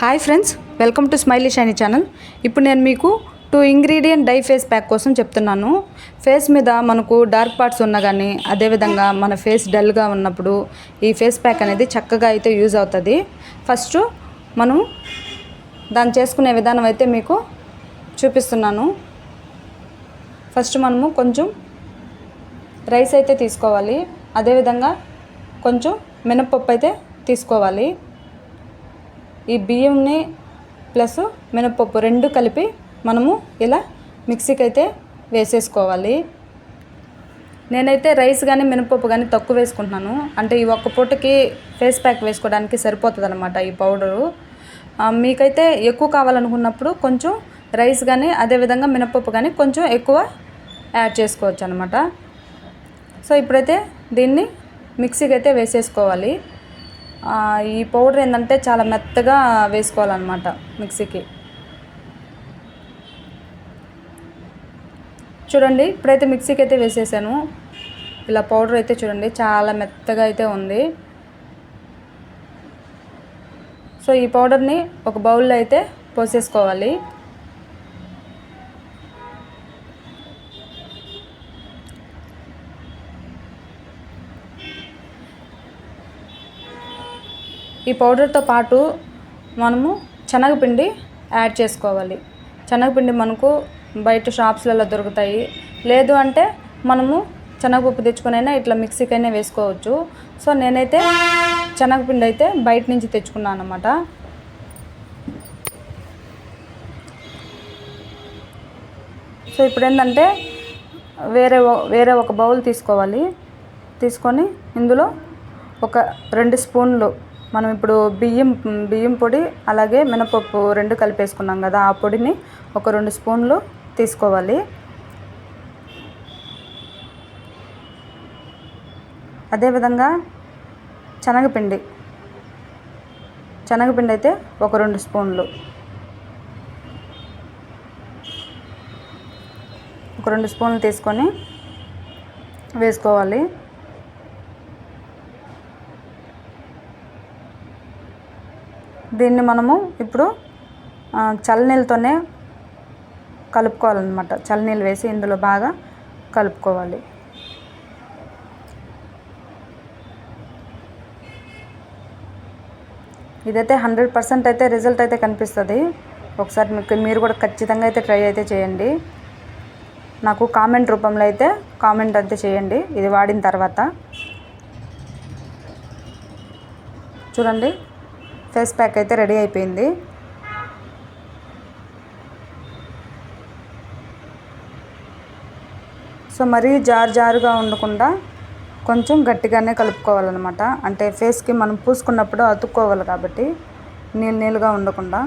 Hi friends welcome to Smiley Shiny channel ఇప్పుడు నేను మీకు two ingredient DIY face pack కోసం చెప్తున్నాను. ఫేస్ మీద మనకు డార్క్ పార్ట్స్ ఉన్నా కానీ అదేవిధంగా మన ఫేస్ డల్గా ఉన్నప్పుడు ఈ ఫేస్ ప్యాక్ అనేది చక్కగా అయితే యూజ్ అవుతుంది. ఫస్ట్ మనం దాన్ని చేసుకునే విధానం అయితే మీకు చూపిస్తున్నాను. ఫస్ట్ మనము కొంచెం రైస్ అయితే తీసుకోవాలి. అదేవిధంగా కొంచెం మినప్పప్పు అయితే తీసుకోవాలి. ఈ బియ్యంని ప్లస్ మినప్పప్పు రెండు కలిపి మనము ఇలా మిక్సీకి అయితే వేసేసుకోవాలి. నేనైతే రైస్ కానీ మినపప్పు కానీ తక్కువ వేసుకుంటున్నాను. అంటే ఈ ఒక్క పూటకి ఫేస్ ప్యాక్ వేసుకోవడానికి సరిపోతుంది అనమాట ఈ పౌడరు. మీకైతే ఎక్కువ కావాలనుకున్నప్పుడు కొంచెం రైస్ కానీ అదేవిధంగా మినపప్పు కానీ కొంచెం ఎక్కువ యాడ్ చేసుకోవచ్చు అనమాట సో ఇప్పుడైతే దీన్ని మిక్సీకి అయితే వేసేసుకోవాలి. ఈ పౌడర్ ఏంటంటే చాలా మెత్తగా వేసుకోవాలన్నమాట మిక్సీకి. చూడండి ఇప్పుడైతే మిక్సీకి అయితే వేసేసాను. ఇలా పౌడర్ అయితే చూడండి చాలా మెత్తగా అయితే ఉంది. సో ఈ పౌడర్ని ఒక బౌల్లో అయితే పోసేసుకోవాలి. ఈ పౌడర్తో పాటు మనము శనగపిండి యాడ్ చేసుకోవాలి. శనగపిండి మనకు బయట షాప్స్లలో దొరుకుతాయి. లేదు అంటే మనము శనగపప్పు తెచ్చుకునైనా ఇట్లా మిక్సీకైనా వేసుకోవచ్చు. సో నేనైతే శనగపిండి అయితే బయట నుంచి తెచ్చుకున్నాను అనమాట సో ఇప్పుడు ఏంటంటే వేరే వేరే ఒక బౌల్ తీసుకోవాలి. తీసుకొని ఇందులో ఒక రెండు స్పూన్లు మనం ఇప్పుడు బియ్యం బియ్యం పొడి అలాగే మినపప్పు రెండు కలిపేసుకున్నాం కదా ఆ పొడిని ఒక రెండు స్పూన్లు తీసుకోవాలి. అదేవిధంగా శనగపిండి శనగపిండి అయితే ఒక రెండు స్పూన్లు. ఒక రెండు స్పూన్లు తీసుకొని వేసుకోవాలి. దీన్ని మనము ఇప్పుడు చల్లనీళ్ళతోనే కలుపుకోవాలన్నమాట. చల్లనీళ్ళు వేసి ఇందులో బాగా కలుపుకోవాలి. ఇదైతే హండ్రెడ్ పర్సెంట్ అయితే రిజల్ట్ అయితే కనిపిస్తుంది. ఒకసారి మీకు మీరు కూడా ఖచ్చితంగా అయితే ట్రై అయితే చేయండి. నాకు కామెంట్ రూపంలో అయితే కామెంట్ అయితే చేయండి. ఇది వాడిన తర్వాత. చూడండి. ఫేస్ ప్యాక్ అయితే రెడీ అయిపోయింది. సో మరీ జారు జారుగా ఉండకుండా కొంచెం గట్టిగానే కలుపుకోవాలన్నమాట. అంటే ఫేస్కి మనం పూసుకున్నప్పుడు అతుక్కోవాలి కాబట్టి నీళ్ళు నీళ్ళుగా ఉండకుండా.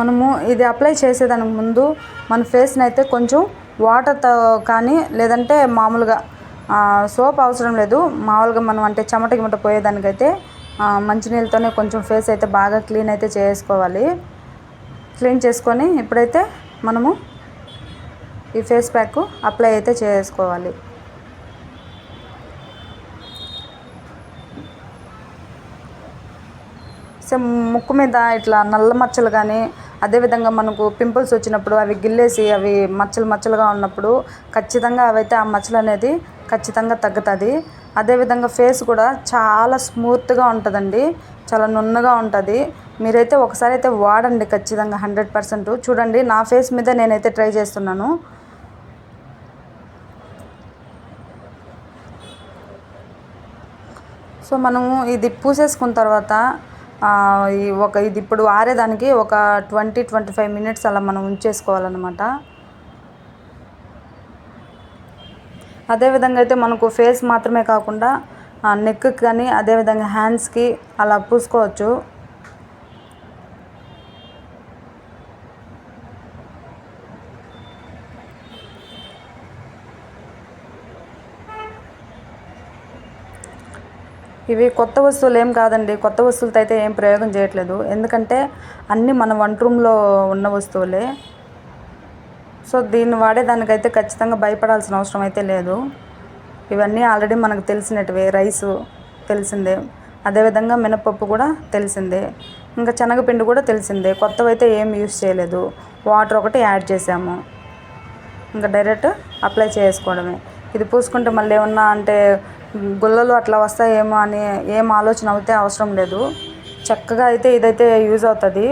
మనము ఇది అప్లై చేసేదానికి ముందు మన ఫేస్ని అయితే కొంచెం వాటర్తో కానీ లేదంటే మామూలుగా సోప్ అవసరం లేదు. మామూలుగా మనం అంటే చెమట గిమట పోయేదానికైతే మంచినీళ్ళతోనే కొంచెం ఫేస్ అయితే బాగా క్లీన్ అయితే చేసుకోవాలి. క్లీన్ చేసుకొని ఇప్పుడైతే మనము ఈ ఫేస్ ప్యాక్ అప్లై అయితే చేసుకోవాలి. సో ముక్కు మీద ఇట్లా నల్ల మచ్చలు కానీ అదేవిధంగా మనకు పింపుల్స్ వచ్చినప్పుడు అవి గిల్లేసి అవి మచ్చలు మచ్చలుగా ఉన్నప్పుడు ఖచ్చితంగా అవైతే ఆ మచ్చలు అనేది ఖచ్చితంగా తగ్గుతుంది. అదేవిధంగా ఫేస్ కూడా చాలా స్మూత్గా ఉంటుందండి. చాలా నున్నగా ఉంటుంది. మీరైతే ఒకసారి అయితే వాడండి ఖచ్చితంగా హండ్రెడ్ పర్సెంట్. చూడండి నా ఫేస్ మీద నేనైతే ట్రై చేస్తున్నాను. సో మనము ఇది పూసేసుకున్న తర్వాత ఒక ఇది ఇప్పుడు ఆరేదానికి ఒక ట్వంటీ ట్వంటీ ఫైవ్ మినిట్స్ అలా మనం ఉంచేసుకోవాలన్నమాట. అదేవిధంగా అయితే మనకు ఫేస్ మాత్రమే కాకుండా నెక్కి కానీ అదేవిధంగా హ్యాండ్స్కి అలా పూసుకోవచ్చు. ఇవి కొత్త వస్తువులు ఏం కాదండి. కొత్త వస్తువులతో అయితే ఏం ప్రయోగం చేయట్లేదు. ఎందుకంటే అన్నీ మన వంట రూమ్లో ఉన్న వస్తువులే. సో దీన్ని వాడేదానికైతే ఖచ్చితంగా భయపడాల్సిన అవసరం అయితే లేదు. ఇవన్నీ ఆల్రెడీ మనకు తెలిసినటివే రైసు తెలిసిందే. అదేవిధంగా మినపప్పు కూడా తెలిసిందే. ఇంకా శనగపిండి కూడా తెలిసిందే. కొత్తవైతే ఏం యూస్ చేయలేదు. వాటర్ ఒకటి యాడ్ చేసాము. ఇంకా డైరెక్ట్ అప్లై చేసుకోవడమే. ఇది పూసుకుంటే మళ్ళీ ఏమన్నా అంటే గుల్లలు అట్లా వస్తాయేమో అని ఏం ఆలోచన అయితే అవసరం లేదు. చక్కగా అయితే ఇదైతే యూజ్ అవుతుంది.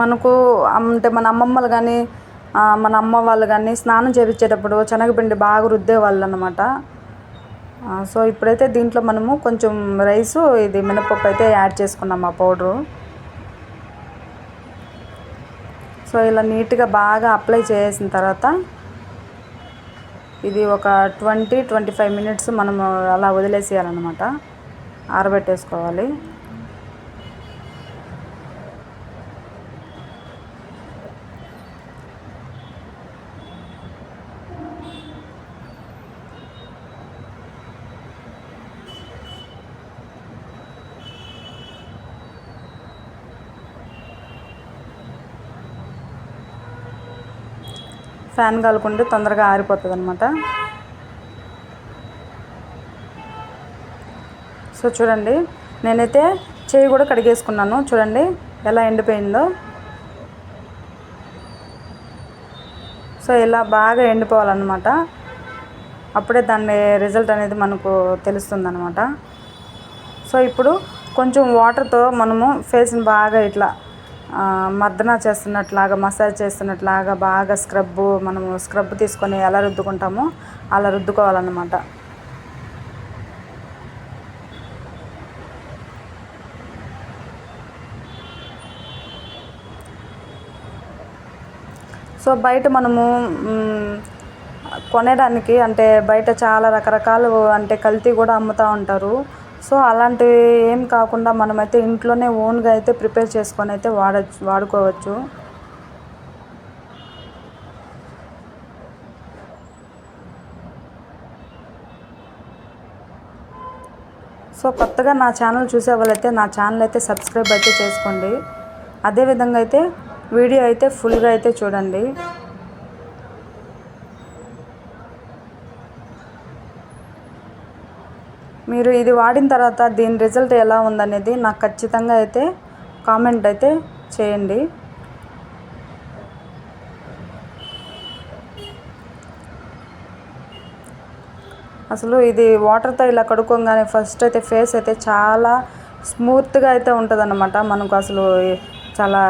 మనకు అంటే మన అమ్మమ్మలు కానీ మన అమ్మ వాళ్ళు కానీ స్నానం చేయించేటప్పుడు శనగపిండి బాగా రుద్దేవాళ్ళు అనమాట సో ఇప్పుడైతే దీంట్లో మనము కొంచెం రైసు ఇది మినపప్పు అయితే యాడ్ చేసుకున్నాం ఆ పౌడరు. సో ఇలా నీట్గా బాగా అప్లై చేసిన తర్వాత ఇది ఒక ట్వంటీ ట్వంటీ ఫైవ్ మినిట్స్ మనము అలా వదిలేసేయాలన్నమాట. ఆరబెట్టేసుకోవాలి. ఫ్యాన్ కాలుకుంటే తొందరగా ఆరిపోతుంది అనమాట సో చూడండి నేనైతే చేయి కూడా కడిగేసుకున్నాను. చూడండి ఎలా ఎండిపోయిందో. సో ఇలా బాగా ఎండిపోవాలన్నమాట. అప్పుడే దాని రిజల్ట్ అనేది మనకు తెలుస్తుంది అనమాట సో ఇప్పుడు కొంచెం వాటర్తో మనము ఫేస్ని బాగా ఇట్లా మర్దన చేస్తున్నట్లాగా మసాజ్ చేస్తున్నట్లాగా బాగా స్క్రబ్ మనము స్క్రబ్ తీసుకొని ఎలా రుద్దుకుంటామో అలా రుద్దుకోవాలన్నమాట. సో బయట మనము కొనడానికి అంటే బయట చాలా రకరకాలు అంటే కల్తీ కూడా అమ్ముతూ ఉంటారు. సో అలాంటివి ఏం కాకుండా మనమైతే ఇంట్లోనే ఓన్గా అయితే ప్రిపేర్ చేసుకొని అయితే వాడచ్చు వాడుకోవచ్చు. సో కొత్తగా నా ఛానల్ చూసే వాళ్ళైతే నా ఛానల్ అయితే సబ్స్క్రైబ్ అయితే చేసుకోండి. అదేవిధంగా అయితే వీడియో అయితే ఫుల్గా అయితే చూడండి. మీరు ఇది వాడిన తర్వాత దీని రిజల్ట్ ఎలా ఉందనేది నాకు ఖచ్చితంగా అయితే కామెంట్ అయితే చేయండి. అసలు ఇది వాటర్తో ఇలా కడుక్కోగానే ఫస్ట్ అయితే ఫేస్ అయితే చాలా స్మూత్గా అయితే ఉంటుందన్నమాట. మనకు అసలు చాలా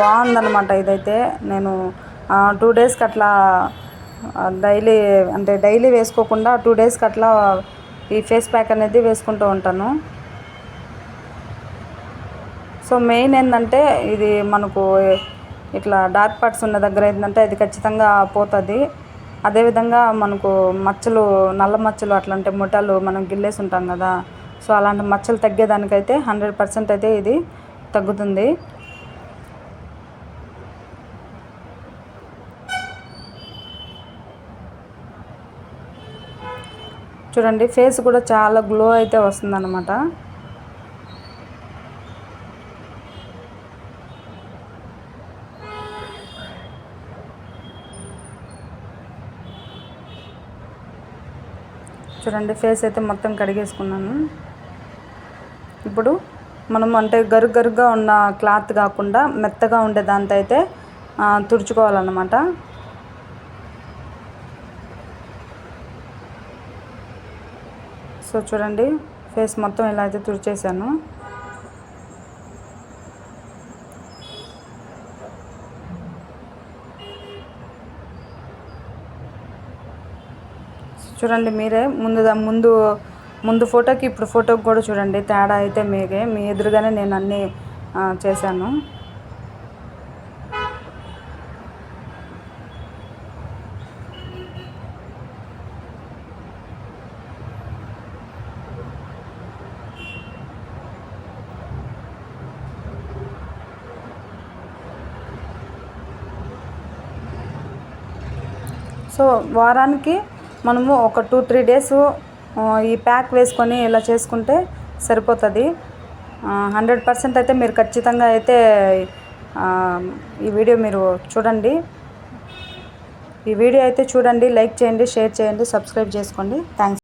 బాగుందన్నమాట ఇదైతే. నేను టూ డేస్కి అట్లా డైలీ అంటే డైలీ వేసుకోకుండా టూ డేస్కి అట్లా ఈ ఫేస్ ప్యాక్ అనేది వేసుకుంటూ ఉంటాను. సో మెయిన్ ఏంటంటే ఇది మనకు ఇట్లా డార్క్ పార్ట్స్ ఉన్న దగ్గర ఏంటంటే అది ఖచ్చితంగా పోతుంది. అదేవిధంగా మనకు మచ్చలు నల్ల మచ్చలు అట్లాంటి ముఠాలు మనం గిల్లేసి ఉంటాం కదా. సో అలాంటి మచ్చలు తగ్గేదానికైతే హండ్రెడ్ పర్సెంట్ అయితే ఇది తగ్గుతుంది. చూడండి ఫేస్ కూడా చాలా గ్లో అయితే వస్తుందన్నమాట. చూడండి ఫేస్ అయితే మొత్తం కడిగేసుకున్నాను. ఇప్పుడు మనం అంటే గరు గరుగ్గా ఉన్న క్లాత్ కాకుండా మెత్తగా ఉండే దాంతో అయితే తుడుచుకోవాలన్నమాట. సో చూడండి. ఫేస్ మొత్తం ఇలా అయితే తుడిచేసాను చూడండి మీరే. ముందు ముందు ముందు ఫోటోకి ఇప్పుడు ఫోటోకి కూడా చూడండి. తేడా అయితే మీకే మీ ఎదురుగానే నేను అన్నీ చేశాను. సో వారానికి మనము ఒక టూ త్రీ డేస్ ఈ ప్యాక్ వేసుకొని ఇలా చేసుకుంటే సరిపోతుంది. హండ్రెడ్ పర్సెంట్ అయితే మీరు ఖచ్చితంగా అయితే ఈ వీడియో మీరు చూడండి. ఈ వీడియో అయితే చూడండి లైక్ చేయండి షేర్ చేయండి సబ్స్క్రైబ్ చేసుకోండి. థ్యాంక్స్